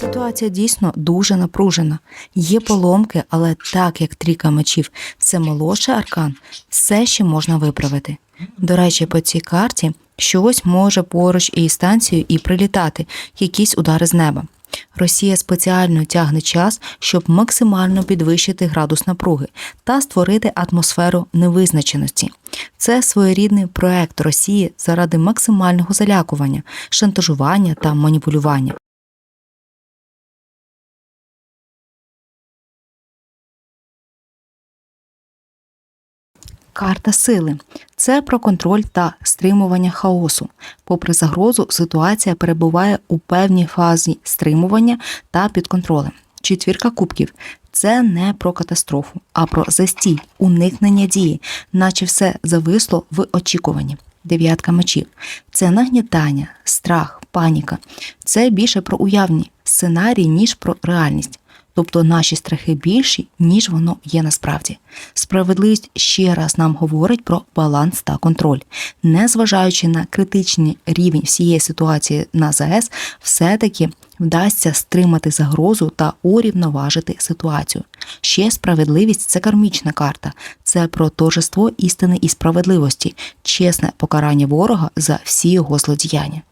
Ситуація дійсно дуже напружена. Є поломки, але так як трійка мечів це молодший аркан, все ще можна виправити. До речі, по цій карті щось може поруч із станцією і прилітати, якісь удари з неба. Росія спеціально тягне час, щоб максимально підвищити градус напруги та створити атмосферу невизначеності. Це своєрідний проект Росії заради максимального залякування, шантажування та маніпулювання. Карта сили це про контроль та стримування хаосу. Попри загрозу, ситуація перебуває у певній фазі стримування та під контролем. Четвірка кубків це не про катастрофу, а про застій, уникнення дії, наче все зависло в очікуванні. Дев'ятка мечів це нагнітання, страх, паніка. Це більше про уявні сценарії, ніж про реальність. Тобто наші страхи більші, ніж воно є насправді. Справедливість ще раз нам говорить про баланс та контроль. Незважаючи на критичний рівень всієї ситуації на ЗАЕС, все-таки вдасться стримати загрозу та урівноважити ситуацію. Ще справедливість це кармічна карта, це про торжество істини і справедливості, чесне покарання ворога за всі його злодіяння.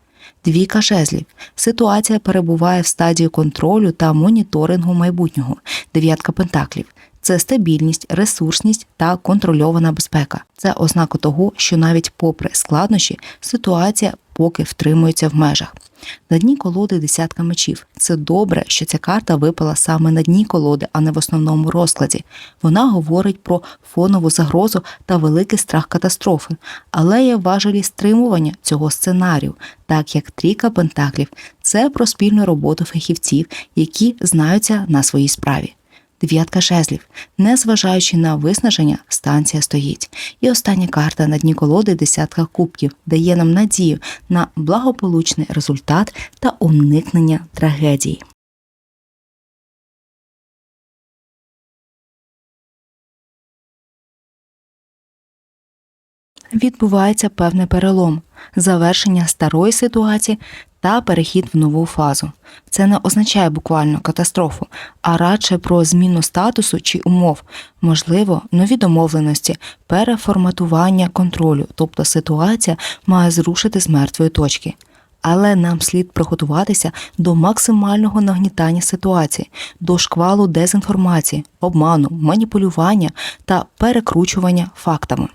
Двійка жезлів. Ситуація перебуває в стадії контролю та моніторингу майбутнього. Дев'ятка пентаклів. Це стабільність, ресурсність та контрольована безпека. Це ознака того, що навіть попри складнощі ситуація поки втримується в межах. На дні колоди десятка мечів. Це добре, що ця карта випала саме на дні колоди, а не в основному розкладі. Вона говорить про фонову загрозу та великий страх катастрофи, але є важелі стримування цього сценарію, так як трійка пентаклів це про спільну роботу фахівців, які знаються на своїй справі. Дев'ятка жезлів. Незважаючи на виснаження, станція стоїть. І остання карта на дні колоди десятка кубків дає нам надію на благополучний результат та уникнення трагедії. Відбувається певний перелом, завершення старої ситуації та перехід в нову фазу. Це не означає буквально катастрофу, а радше про зміну статусу чи умов, можливо, нові домовленості, переформатування контролю, тобто ситуація має зрушити з мертвої точки. Але нам слід приготуватися до максимального нагнітання ситуації, до шквалу дезінформації, обману, маніпулювання та перекручування фактами.